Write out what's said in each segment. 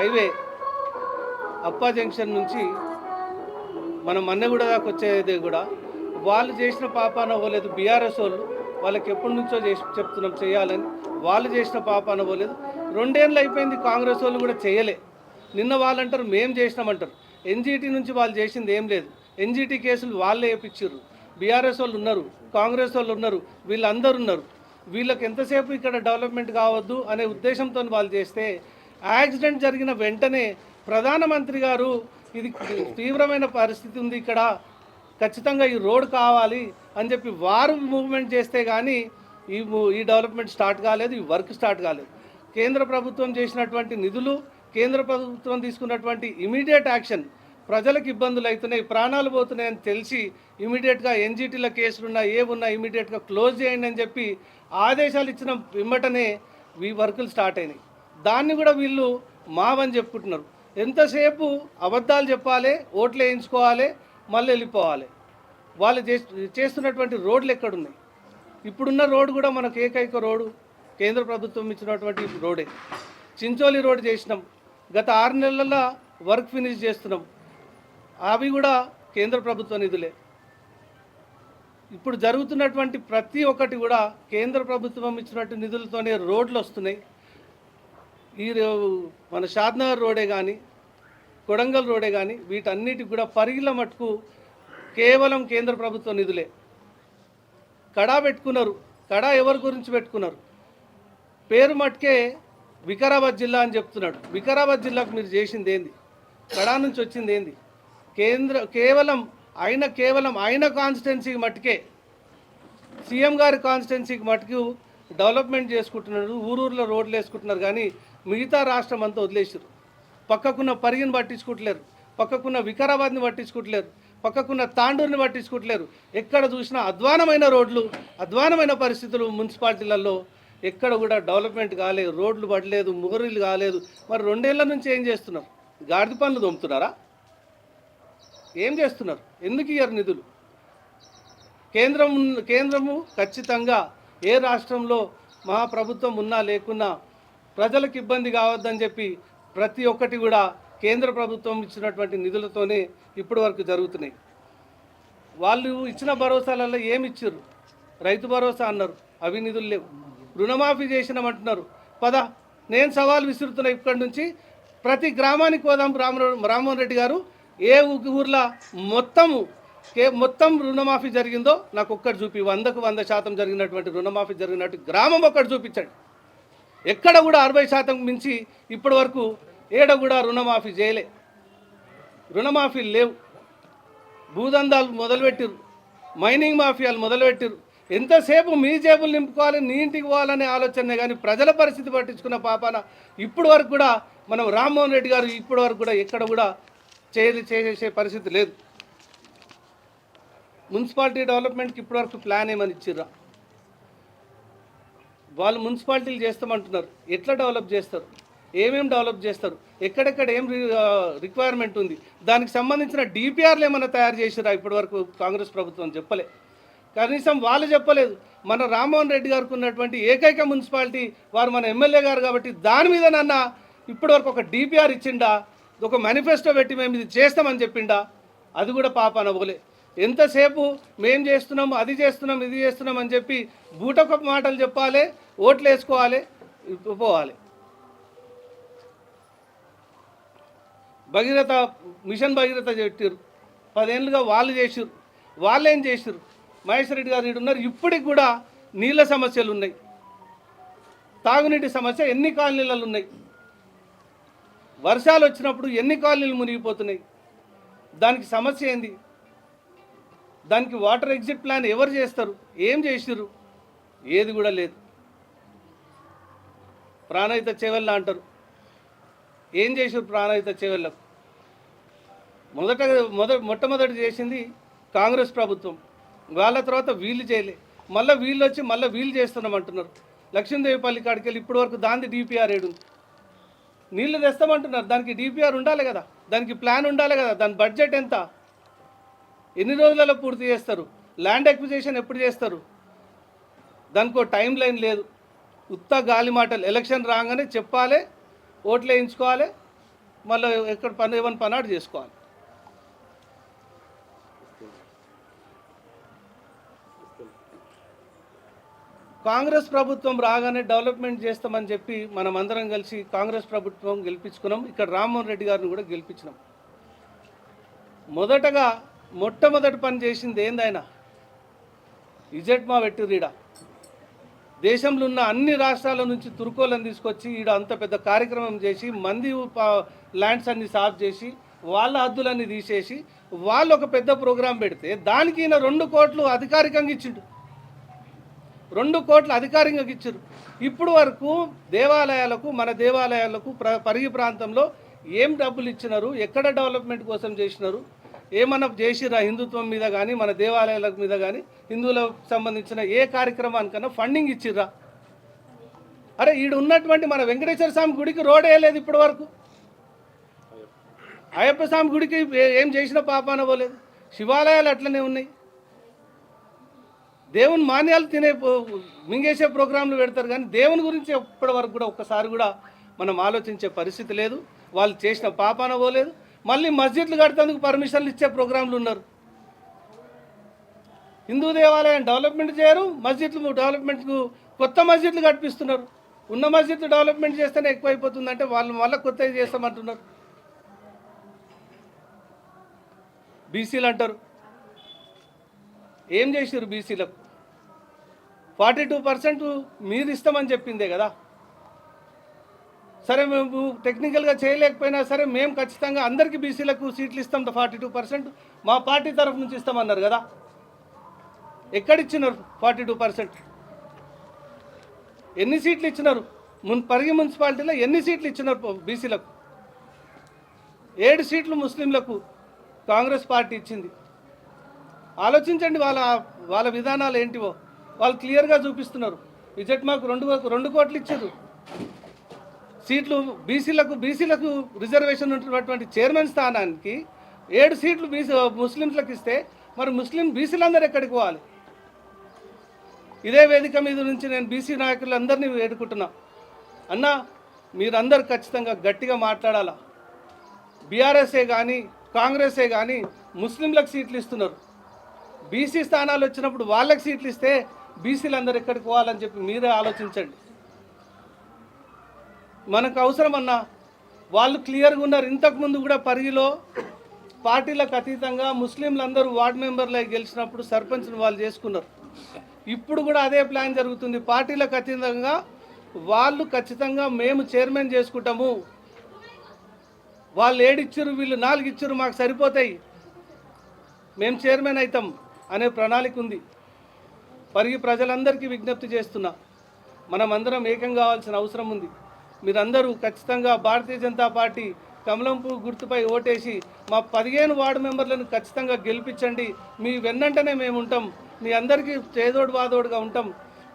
Highway అప్పా junction నుంచి మన మన్నెగూడ దాకా వచ్చేది కూడా వాళ్ళు చేసిన పాపాన పోలేదు బీఆర్ఎస్ వాళ్ళు వాళ్ళకి ఎప్పటి నుంచో చేసి చెప్తున్నాం చేయాలని వాళ్ళు చేసిన పాపాన పోలేదు రెండేళ్ళు అయిపోయింది కాంగ్రెస్ వాళ్ళు కూడా చేయలే. నిన్న వాళ్ళంటారు మేం మేము చేసినామంటారు ఎన్జీటీ నుంచి వాళ్ళు చేసింది ఏం లేదు. ఎన్జీటీ కేసులు వాళ్ళే వేయించారు బీఆర్ఎస్ వాళ్ళు ఉన్నారు కాంగ్రెస్ వాళ్ళు ఉన్నారు వీళ్ళందరూ ఉన్నారు. వీళ్ళకి ఎంతసేపు ఇక్కడ డెవలప్మెంట్ కావద్దు అనే ఉద్దేశంతో వాళ్ళు చేస్తే యాక్సిడెంట్ జరిగిన వెంటనే ప్రధానమంత్రి గారు ఇది తీవ్రమైన పరిస్థితి ఉంది ఇక్కడ ఖచ్చితంగా ఈ రోడ్ కావాలి అని చెప్పి వారు మూవ్మెంట్ చేస్తే కానీ ఈ ఈ డెవలప్మెంట్ స్టార్ట్ కాలేదు ఈ వర్క్ స్టార్ట్ కాలేదు. కేంద్ర ప్రభుత్వం చేసినటువంటి నిధులు కేంద్ర ప్రభుత్వం తీసుకున్నటువంటి ఇమీడియట్ యాక్షన్ ప్రజలకు ఇబ్బందులు అవుతున్నాయి ప్రాణాలు పోతున్నాయని తెలిసి ఇమీడియట్గా ఎన్జిటీల కేసులున్నా ఏమున్నా ఇమీడియట్గా క్లోజ్ చేయండి అని చెప్పి ఆదేశాలు ఇచ్చిన వెంబటనే ఈ వర్కులు స్టార్ట్ అయినాయి. దాన్ని కూడా వీళ్ళు మావని చెప్పుకుంటున్నారు. ఎంతసేపు అబద్ధాలు చెప్పాలి ఓట్లు వేయించుకోవాలి మళ్ళీ వెళ్ళిపోవాలి. వాళ్ళు చేస్తున్నటువంటి రోడ్లు ఎక్కడున్నాయి? ఇప్పుడున్న రోడ్డు కూడా మనకు ఏకైక రోడ్డు కేంద్ర ప్రభుత్వం ఇచ్చినటువంటి రోడే. చించోలి రోడ్ చేసినాం. గత ఆరు నెలల్లో వర్క్ ఫినిష్ చేస్తున్నాం. అవి కూడా కేంద్ర ప్రభుత్వ నిధులే. ఇప్పుడు జరుగుతున్నటువంటి ప్రతి ఒక్కటి కూడా కేంద్ర ప్రభుత్వం ఇచ్చినటువంటి నిధులతోనే రోడ్లు వస్తున్నాయి. ఈ మన షాద్నగర్ రోడే కానీ కొడంగల్ రోడే కానీ వీటన్నిటికి కూడా పరిగిల మటుకు కేవలం కేంద్ర ప్రభుత్వ నిధులే. కడా పెట్టుకున్నారు. కడా ఎవరి గురించి పెట్టుకున్నారు? పేరు మటుకే వికారాబాద్ జిల్లా అని చెప్తున్నాడు. వికారాబాద్ జిల్లాకు మీరు చేసింది ఏంది కడా నుంచి వచ్చింది ఏంది కేంద్ర కేవలం ఆయన కేవలం ఆయన కాన్స్టిట్యున్సీకి మట్టుకే సీఎం గారి కాన్స్టిట్యున్సీకి మటుకు డెవలప్మెంట్ చేసుకుంటున్నారు. ఊరూరులో రోడ్లు వేసుకుంటున్నారు కానీ మిగతా రాష్ట్రం అంతా వదిలేసారు పక్కకున్న పరిగిని పట్టించుకోవట్లేరు. పక్కకున్న వికారాబాద్ని పట్టించుకోవట్లేరు. పక్కకున్న తాండూరుని పట్టించుకోవట్లేరు. ఎక్కడ చూసినా అధ్వానమైన రోడ్లు అధ్వానమైన పరిస్థితులు మున్సిపాలిటీలలో. ఎక్కడ కూడా డెవలప్మెంట్ కాలేదు రోడ్లు పడలేదు ముగరీలు కాలేదు. మరి రెండేళ్ళ నుంచి ఏం చేస్తున్నారు? గాడిద పనులు దొమ్ముతున్నారా ఏం చేస్తున్నారు? ఎందుకు ఇయ్యారు నిధులు? కేంద్రం కేంద్రము ఖచ్చితంగా ఏ రాష్ట్రంలో మహాప్రభుత్వం ఉన్నా లేకున్నా ప్రజలకు ఇబ్బంది కావద్దని చెప్పి ప్రతి ఒక్కటి కూడా కేంద్ర ప్రభుత్వం ఇచ్చినటువంటి నిధులతోనే ఇప్పటి వరకు జరుగుతున్నాయి. వాళ్ళు ఇచ్చిన భరోసాలలో ఏమి ఇచ్చారు రైతు భరోసా అన్నారు. అవి నిధులు లేవు. రుణమాఫీ చేసినామంటున్నారు. పద నేను సవాల్ విసురుతున్నా ఇక్కడి నుంచి. ప్రతి గ్రామానికి పోదాం రామ రామ్మోహన్ రెడ్డి గారు. ఏ ఊర్లో మొత్తము కే మొత్తం రుణమాఫీ జరిగిందో నాకు ఒక్కటి చూపి. వందకు వంద శాతం జరిగినటువంటి రుణమాఫీ జరిగినట్టు గ్రామం ఒక్కటి చూపించండి. ఎక్కడ కూడా అరవై శాతం మించి ఇప్పటి వరకు ఏడ కూడా రుణమాఫీ చేయలే. రుణమాఫీ లేవు. భూదందాలు మొదలుపెట్టిరు మైనింగ్ మాఫియాలు మొదలుపెట్టిరు ఎంతసేపు మీ జేబులు నింపుకోవాలి నీ ఇంటికి పోవాలనే ఆలోచనే కానీ ప్రజల పరిస్థితి పట్టించుకున్న పాపాన ఇప్పుడు వరకు కూడా మనం రామ్మోహన్ రెడ్డి గారు ఇప్పటి వరకు కూడా ఎక్కడ కూడా చేయ చేసే పరిస్థితి లేదు. మున్సిపాలిటీ డెవలప్మెంట్కి ఇప్పటి వరకు ప్లాన్ ఏమని ఇచ్చిర్రా? వాళ్ళు మున్సిపాలిటీలు చేస్తామంటున్నారు. ఎట్లా డెవలప్ చేస్తారు? ఏమేం డెవలప్ చేస్తారు? ఎక్కడెక్కడ ఏం రిక్వైర్మెంట్ ఉంది? దానికి సంబంధించిన డిపిఆర్లు ఏమైనా తయారు చేసిరా ఇప్పటివరకు కాంగ్రెస్ ప్రభుత్వం చెప్పలే. కనీసం వాళ్ళు చెప్పలేదు. మన రామ్మోహన్ రెడ్డి గారికి ఉన్నటువంటి ఏకైక మున్సిపాలిటీ వారు మన ఎమ్మెల్యే గారు కాబట్టి దాని మీద నన్న ఇప్పటివరకు ఒక డిపిఆర్ ఇచ్చిండా? ఒక మేనిఫెస్టో పెట్టి మేము ఇది చేస్తామని చెప్పిండా? అది కూడా పాప అనబోలే ఎంతసేపు మేం చేస్తున్నాం అది చేస్తున్నాం ఇది చేస్తున్నాం అని చెప్పి బూటక మాటలు చెప్పాలి. ఓట్లు వేసుకోవాలి పోవాలి. భగీరథ మిషన్ భగీరథ పెట్టారు పదేళ్ళుగా వాళ్ళు చేసారు వాళ్ళు ఏం చేసిరు మహేశ్వర రెడ్డి గారు ఉన్నారు ఇప్పటికి కూడా నీళ్ళ సమస్యలు ఉన్నాయి. తాగునీటి సమస్య ఎన్ని కాలనీలలో ఉన్నాయి? వర్షాలు వచ్చినప్పుడు ఎన్ని కాలనీలు మునిగిపోతున్నాయి? దానికి సమస్య ఏంది? దానికి వాటర్ ఎగ్జిట్ ప్లాన్ ఎవరు చేస్తారు? ఏం చేసిర్రు? ఏది కూడా లేదు. ప్రాణహిత చెవెళ్ళ అంటారు. ఏం చేసారు ప్రాణహిత చెవెళ్ళకు? మొదట మొద మొట్టమొదటి చేసింది కాంగ్రెస్ ప్రభుత్వం. వాళ్ళ తర్వాత వీళ్ళు చేయలే. మళ్ళీ వీళ్ళు వచ్చి మళ్ళీ వీళ్ళు చేస్తున్నాం అంటున్నారు. లక్ష్మీదేవిపల్లి కాడికి వెళ్ళి ఇప్పటి వరకు దాంది డిపిఆర్ ఏడు నీళ్ళు తెస్తామంటున్నారు. దానికి డిపిఆర్ ఉండాలి కదా. దానికి ప్లాన్ ఉండాలి కదా. దాని బడ్జెట్ ఎంత? ఎన్ని రోజులలో పూర్తి చేస్తారు? ల్యాండ్ ఎక్విజేషన్ ఎప్పుడు చేస్తారు? దానికో టైం లైన్ లేదు. ఉత్త గాలి మాటలు ఎలక్షన్ రాగానే చెప్పాలి ఓట్లు వేయించుకోవాలి మళ్ళీ ఎక్కడ పని ఏమైనా పనాడు చేసుకోవాలి. కాంగ్రెస్ ప్రభుత్వం రాగానే డెవలప్మెంట్ చేస్తామని చెప్పి మనం అందరం కలిసి కాంగ్రెస్ ప్రభుత్వం గెలిపించుకున్నాం ఇక్కడ రామ్మోహన్ రెడ్డి గారిని కూడా గెలిపించినాం. మొదటగా మొట్టమొదటి పని చేసింది ఏందైనా ఇజెట్మా పెట్టిరీడ దేశంలో ఉన్న అన్ని రాష్ట్రాల నుంచి తురుకోలను తీసుకొచ్చి ఈడ అంత పెద్ద కార్యక్రమం చేసి మంది ల్యాండ్స్ అన్ని సాఫ్ చేసి వాళ్ళ హద్దులన్నీ తీసేసి వాళ్ళు ఒక పెద్ద ప్రోగ్రాం పెడితే దానికి ఈయన రెండు కోట్లు అధికారికంగా ఇచ్చిండు. రెండు కోట్లు అధికారికంగా ఇచ్చారు ఇప్పుడు వరకు దేవాలయాలకు మన దేవాలయాలకు ప్ర పరిగి ప్రాంతంలో ఏం డబ్బులు ఇచ్చినారు? ఎక్కడ డెవలప్మెంట్ కోసం చేసినారు? ఏమన్నా చేసిరా హిందుత్వం మీద కానీ మన దేవాలయాల మీద కానీ హిందువులకు సంబంధించిన ఏ కార్యక్రమానికన్నా ఫండింగ్ ఇచ్చిర్రా? అరే ఈడు ఉన్నటువంటి మన వెంకటేశ్వర స్వామి గుడికి రోడ్ వేయలేదు ఇప్పటి వరకు. అయ్యప్ప స్వామి గుడికి ఏం చేసినా పాపాన పోలేదు. శివాలయాలు అట్లనే ఉన్నాయి. దేవుని మాన్యాలు తినే మింగేసే ప్రోగ్రాంలు పెడతారు కానీ దేవుని గురించి ఇప్పటి వరకు కూడా ఒక్కసారి కూడా మనం ఆలోచించే పరిస్థితి లేదు. వాళ్ళు చేసిన పాపాన పోలేదు. మళ్ళీ మస్జిద్లు కడతందుకు పర్మిషన్లు ఇచ్చే ప్రోగ్రాంలు ఉన్నారు. హిందూ దేవాలయం డెవలప్మెంట్ చేయరు మస్జిద్లు డెవలప్మెంట్కు కొత్త మస్జిద్లు కట్టిస్తున్నారు ఉన్న మస్జిద్లు డెవలప్మెంట్ చేస్తేనే ఎక్కువైపోతుందంటే వాళ్ళు మళ్ళీ కొత్తవి చేస్తామంటున్నారు. బీసీలు అంటారు. ఏం చేసారు బీసీలకు? ఫార్టీ టూ పర్సెంట్ మీరు ఇస్తామని చెప్పిందే కదా. సరే మేము టెక్నికల్గా చేయలేకపోయినా సరే మేము ఖచ్చితంగా అందరికీ బీసీలకు సీట్లు ఇస్తాం ఫార్టీ టూ పర్సెంట్. మా పార్టీ తరఫు నుంచి ఇస్తామన్నారు కదా. ఎక్కడిచ్చినారు ఫార్టీ టూ పర్సెంట్? ఎన్ని సీట్లు ఇచ్చినారు? మున్ పరిగి మున్సిపాలిటీలో ఎన్ని సీట్లు ఇచ్చినారు బీసీలకు? ఏడు సీట్లు ముస్లింలకు కాంగ్రెస్ పార్టీ ఇచ్చింది. ఆలోచించండి వాళ్ళ వాళ్ళ విధానాలు ఏంటివో. వాళ్ళు క్లియర్గా చూపిస్తున్నారు. విజెట్ మాకు రెండు రెండు కోట్లు ఇచ్చారు సీట్లు బీసీలకు బీసీలకు రిజర్వేషన్ ఉన్నటువంటి చైర్మన్ స్థానానికి ఏడు సీట్లు బీసీ ముస్లింస్లకు ఇస్తే మరి ముస్లిం బీసీలందరూ ఎక్కడికి పోవాలి? ఇదే వేదిక మీద నుంచి నేను బీసీ నాయకులందరినీ వేడుకుంటున్నా. అన్న మీరందరూ ఖచ్చితంగా గట్టిగా మాట్లాడాలా? బీఆర్ఎస్ఏ కానీ కాంగ్రెసే కానీ ముస్లింలకు సీట్లు ఇస్తున్నారు. బీసీ స్థానాలు వచ్చినప్పుడు వాళ్ళకి సీట్లు ఇస్తే బీసీలు అందరు ఎక్కడికి పోవాలని చెప్పి మీరే ఆలోచించండి. మనకు అవసరమన్నా వాళ్ళు క్లియర్గా ఉన్నారు. ఇంతకుముందు కూడా పరిగిలో పార్టీలకు అతీతంగా ముస్లింలందరూ వార్డు మెంబర్లు గెలిచినప్పుడు సర్పంచ్ని వాళ్ళు చేసుకున్నారు. ఇప్పుడు కూడా అదే ప్లాన్ జరుగుతుంది. పార్టీలకు అతీతంగా వాళ్ళు ఖచ్చితంగా మేము చైర్మన్ చేసుకుంటాము. వాళ్ళు ఏడిచ్చారు వీళ్ళు నాలుగు ఇచ్చారు మాకు సరిపోతాయి. మేము చైర్మన్ అవుతాం అనే ప్రణాళిక ఉంది. పరిగి ప్రజలందరికీ విజ్ఞప్తి చేస్తున్నా. మనం అందరం ఏకం కావాల్సిన అవసరం ఉంది. మీరందరూ ఖచ్చితంగా భారతీయ జనతా పార్టీ కమలంపు గుర్తుపై ఓటేసి మా పదిహేను వార్డు మెంబర్లను ఖచ్చితంగా గెలిపించండి. మీ వెన్నంటనే మేము ఉంటాం. మీ అందరికీ చేదోడు వాదోడుగా ఉంటాం.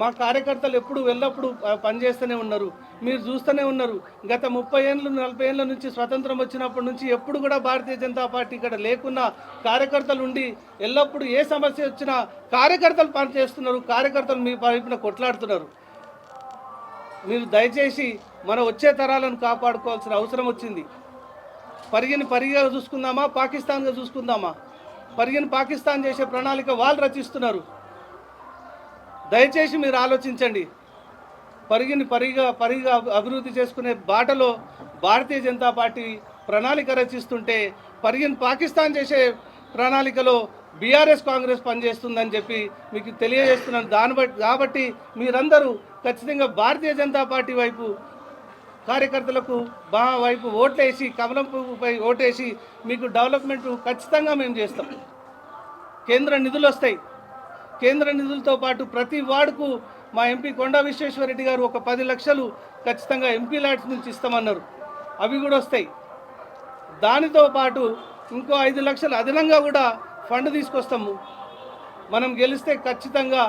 మా కార్యకర్తలు ఎప్పుడు వెళ్ళప్పుడు పనిచేస్తూనే ఉన్నారు. మీరు చూస్తూనే ఉన్నారు. గత ముప్పై ఏళ్ళు నలభై ఏళ్ళ నుంచి స్వతంత్రం వచ్చినప్పటి నుంచి ఎప్పుడు కూడా భారతీయ జనతా పార్టీ ఇక్కడ లేకున్నా కార్యకర్తలు ఉండి ఎల్లప్పుడూ ఏ సమస్య వచ్చినా కార్యకర్తలు పనిచేస్తున్నారు. కార్యకర్తలు మీ వైపున కొట్లాడుతున్నారు. మీరు దయచేసి మన వచ్చే తరాలను కాపాడుకోవాల్సిన అవసరం వచ్చింది. పరిగిని పరిగిగా చూసుకుందామా? పాకిస్తాన్గా చూసుకుందామా? పరిగిన పాకిస్తాన్ చేసే ప్రణాళిక వాళ్ళు రచిస్తున్నారు. దయచేసి మీరు ఆలోచించండి. పరిగిని పరిగా పరిగా అభివృద్ధి చేసుకునే బాటలో భారతీయ జనతా పార్టీ ప్రణాళిక రచిస్తుంటే పరిగిన పాకిస్తాన్ చేసే ప్రణాళికలో బీఆర్ఎస్ కాంగ్రెస్ పనిచేస్తుందని చెప్పి మీకు తెలియజేస్తున్నాను. దాన్ని బట్టి కాబట్టి మీరందరూ ఖచ్చితంగా భారతీయ జనతా పార్టీ వైపు కార్యకర్తలకు బా వైపు ఓట్లేసి కమలం పువ్వుపై ఓటేసి మీకు డెవలప్మెంట్ ఖచ్చితంగా మేము చేస్తాం. కేంద్ర నిధులు వస్తాయి. కేంద్ర నిధులతో పాటు ప్రతి వార్డుకు మా ఎంపీ కొండా విశ్వేశ్వరరెడ్డి గారు ఒక పది లక్షలు ఖచ్చితంగా ఎంపీ ల్యాడ్స్ నుంచి ఇస్తామన్నారు. అవి కూడా వస్తాయి. దానితో పాటు ఇంకో ఐదు లక్షలు అదనంగా కూడా ఫండ్ తీసుకొస్తాము. మనం గెలిస్తే ఖచ్చితంగా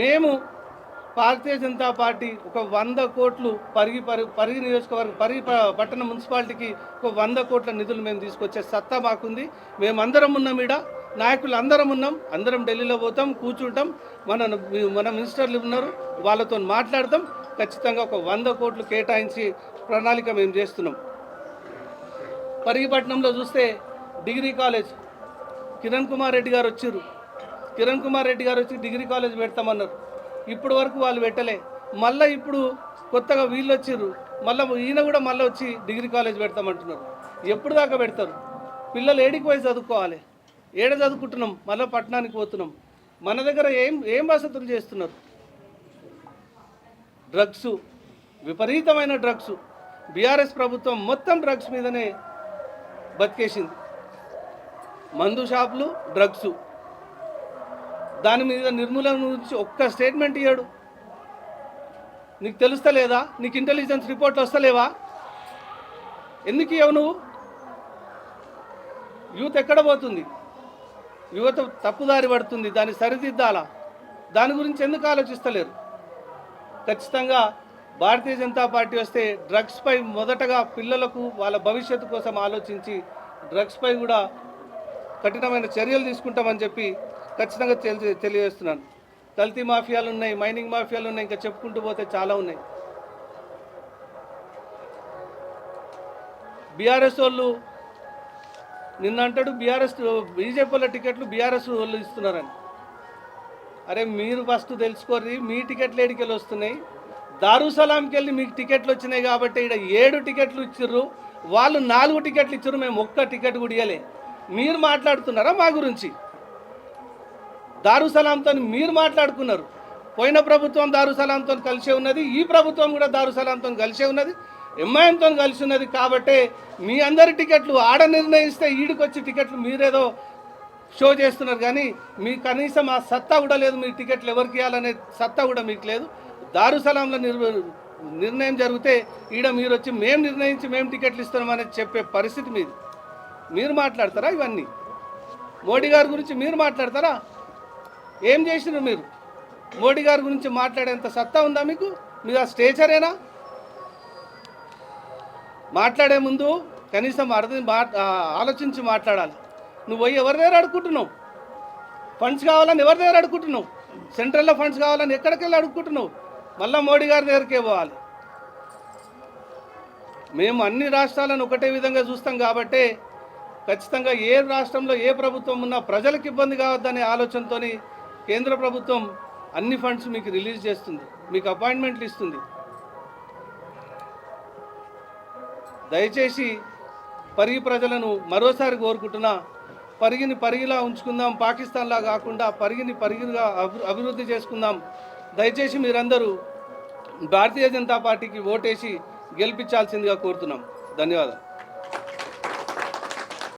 మేము భారతీయ జనతా పార్టీ ఒక వంద కోట్లు పరిగి పరి పరిగి నియోజకవర్గం పరిగి పట్టణ మున్సిపాలిటీకి ఒక వంద కోట్ల నిధులు మేము తీసుకొచ్చే సత్తా మాకుంది. మేమందరం ఉన్నాం ఈడ. నాయకులు అందరం ఉన్నాం. అందరం ఢిల్లీలో పోతాం కూర్చుంటాం. మన మన మినిస్టర్లు ఉన్నారు. వాళ్ళతో మాట్లాడతాం. ఖచ్చితంగా ఒక వంద కోట్లు కేటాయించి ప్రణాళిక మేము చేస్తున్నాం. పరిగిపట్నంలో చూస్తే డిగ్రీ కాలేజ్ కిరణ్ కుమార్ రెడ్డి గారు వచ్చారు కిరణ్ కుమార్ రెడ్డి గారు వచ్చి డిగ్రీ కాలేజ్ పెడతామన్నారు. ఇప్పటి వరకు వాళ్ళు పెట్టలే. మళ్ళీ ఇప్పుడు కొత్తగా వీళ్ళు వచ్చారు మళ్ళీ ఈయన కూడా మళ్ళీ వచ్చి డిగ్రీ కాలేజ్ పెడతామంటున్నారు. ఎప్పుడు దాకా పెడతారు? పిల్లలు ఏడికి పోయి చదువుకోవాలి. ఏడ చదువుకుంటున్నాం? మళ్ళీ పట్టణానికి పోతున్నాం. మన దగ్గర ఏం ఏం వసతులు చేస్తున్నారు? డ్రగ్స్. విపరీతమైన డ్రగ్స్. బీఆర్ఎస్ ప్రభుత్వం మొత్తం డ్రగ్స్ మీదనే బతికేసింది. మందు షాపులు డ్రగ్స్ దాని మీద నిర్మూలన గురించి ఒక్క స్టేట్మెంట్ ఇయ్యాడు. నీకు తెలుస్తలేదా నీకు ఇంటెలిజెన్స్ రిపోర్ట్లు వస్తలేవా ఎందుకు ఇవ్వవు నువ్వు? యూత్ ఎక్కడ పోతుంది? యువత తప్పుదారి పడుతుంది దాన్ని సరిదిద్దాలా? దాని గురించి ఎందుకు ఆలోచిస్తలేరు? ఖచ్చితంగా భారతీయ జనతా పార్టీ వస్తే డ్రగ్స్పై మొదటగా పిల్లలకు వాళ్ళ భవిష్యత్తు కోసం ఆలోచించి డ్రగ్స్పై కూడా కఠినమైన చర్యలు తీసుకుంటామని చెప్పి ఖచ్చితంగా తెలి తెలియజేస్తున్నాను. దళితీ మాఫియాలు ఉన్నాయి మైనింగ్ మాఫియాలు ఉన్నాయి ఇంకా చెప్పుకుంటూ పోతే చాలా ఉన్నాయి. బీఆర్ఎస్ వాళ్ళు నిన్న అంటాడు బీఆర్ఎస్ బీజేపీ వాళ్ళ టికెట్లు బీఆర్ఎస్ వాళ్ళు ఇస్తున్నారని. అరే మీరు ఫస్ట్ తెలుసుకోర్రి మీ టికెట్లు ఏడికెళ్ళి వస్తున్నాయి. దారుసలాంకి వెళ్ళి మీకు టికెట్లు వచ్చినాయి కాబట్టి ఇక్కడ ఏడు టికెట్లు ఇచ్చిర్రు. వాళ్ళు నాలుగు టికెట్లు ఇచ్చారు మేము ఒక్క టికెట్ కూడా ఇవ్వలేదు మీరు మాట్లాడుతున్నారా మా గురించి? దారుసలాంతో మీరు మాట్లాడుకున్నారు. పోయిన ప్రభుత్వం దారుసలాంతో కలిసే ఉన్నది ఈ ప్రభుత్వం కూడా దారుసలాంతో కలిసే ఉన్నది ఎంఐఎంతో కలిసి ఉన్నది కాబట్టే మీ అందరి టికెట్లు ఆడ నిర్ణయిస్తే ఈడికొచ్చి టికెట్లు మీరేదో షో చేస్తున్నారు కానీ మీ కనీసం ఆ సత్తా కూడా లేదు మీ టికెట్లు ఎవరికి ఇవ్వాలనే సత్తా కూడా మీకు లేదు. దారుసలాంలో నిర్ నిర్ణయం జరిగితే ఈడ మీరు వచ్చి మేము నిర్ణయించి మేము టికెట్లు ఇస్తున్నామని చెప్పే పరిస్థితి మీది. మీరు మాట్లాడతారా ఇవన్నీ? మోడీ గారి గురించి మీరు మాట్లాడతారా? ఏం చేసినారు మీరు? మోడీ గారి గురించి మాట్లాడేంత సత్తా ఉందా మీకు? మీరు ఆ స్టేచరేనా మాట్లాడే ముందు కనీసం అర్థం మా ఆలోచించి మాట్లాడాలి. నువ్వు పోయి ఎవరి దగ్గర అడుక్కుంటున్నావు? ఫండ్స్ కావాలని ఎవరి దగ్గర అడుక్కుంటున్నావు? సెంట్రల్లో ఫండ్స్ కావాలని ఎక్కడికి వెళ్ళి మళ్ళీ మోడీ గారి దగ్గరికే పోవాలి. మేము అన్ని రాష్ట్రాలను ఒకటే విధంగా చూస్తాం కాబట్టే ఖచ్చితంగా ఏ రాష్ట్రంలో ఏ ప్రభుత్వం ఉన్నా ప్రజలకు ఇబ్బంది కావద్దనే ఆలోచనతో కేంద్ర ప్రభుత్వం అన్ని ఫండ్స్ మీకు రిలీజ్ చేస్తుంది మీకు అపాయింట్మెంట్లు ఇస్తుంది. దయచేసి పరిగి ప్రజలను మరోసారి కోరుకుంటున్నా పరిగిని పరిగిలా ఉంచుకుందాం పాకిస్తాన్లా కాకుండా పరిగిని పరిగిగా అభి- అభివృద్ధి చేసుకుందాం. దయచేసి మీరందరూ భారతీయ జనతా పార్టీకి ఓటేసి గెలిపించాల్సిందిగా కోరుతున్నాం. ధన్యవాదాలు.